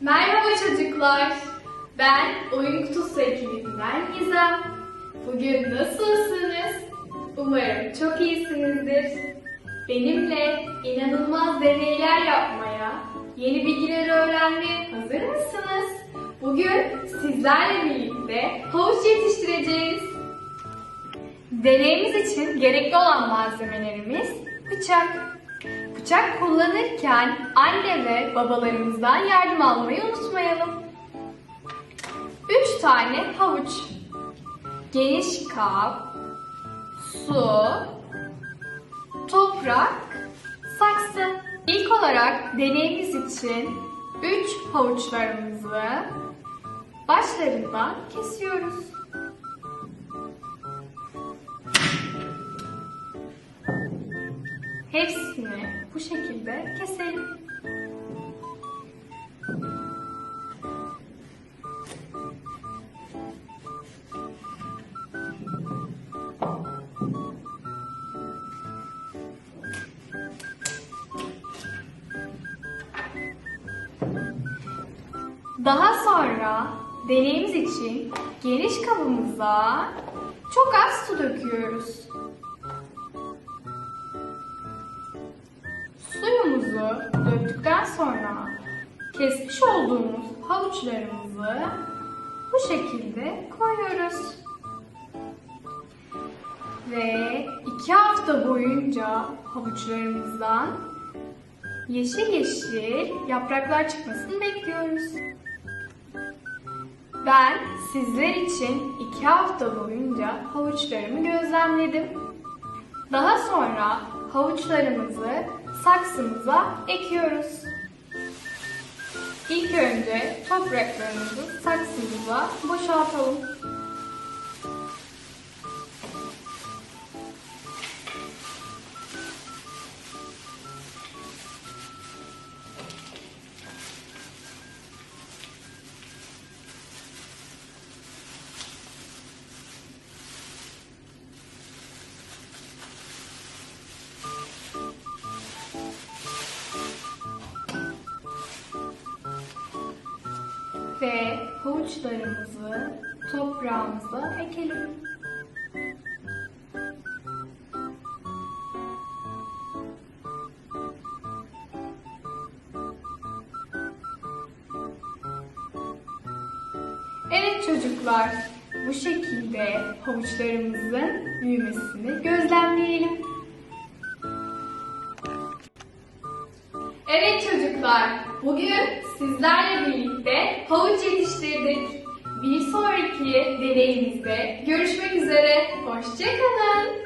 Merhaba çocuklar. Ben Oyun Kutusu ekibinden Gizem. Bugün nasılsınız? Umarım çok iyisinizdir. Benimle inanılmaz deneyler yapmaya, yeni bilgiler öğrenmeye hazır mısınız? Bugün sizlerle birlikte havuç yetiştireceğiz. Deneyimiz için gerekli olan malzemelerimiz bıçak. Bıçak kullanırken anne ve babalarımızdan yardım almayı unutmayalım. 3 tane havuç, geniş kap, su, toprak, saksı. İlk olarak deneyimiz için 3 havuçlarımızı başlarından kesiyoruz. Hepsini şekilde keselim. Daha sonra deneyimiz için geniş kabımıza çok az su döküyoruz. Suyumuzu döktükten sonra kesmiş olduğumuz havuçlarımızı bu şekilde koyuyoruz. Ve iki hafta boyunca havuçlarımızdan yeşil yeşil yapraklar çıkmasını bekliyoruz. Ben sizler için iki hafta boyunca havuçlarımı gözlemledim. Daha sonra havuçlarımızı saksımıza ekiyoruz. İlk önce topraklarımızı saksımıza boşaltalım. Ve havuçlarımızı toprağımıza ekelim. Evet çocuklar, bu şekilde havuçlarımızın büyümesini gözlemleyelim. Evet çocuklar, bugün sizlerle birlikte havuç yetiştirdik. Bir sonraki deneyimizde görüşmek üzere, hoşçakalın.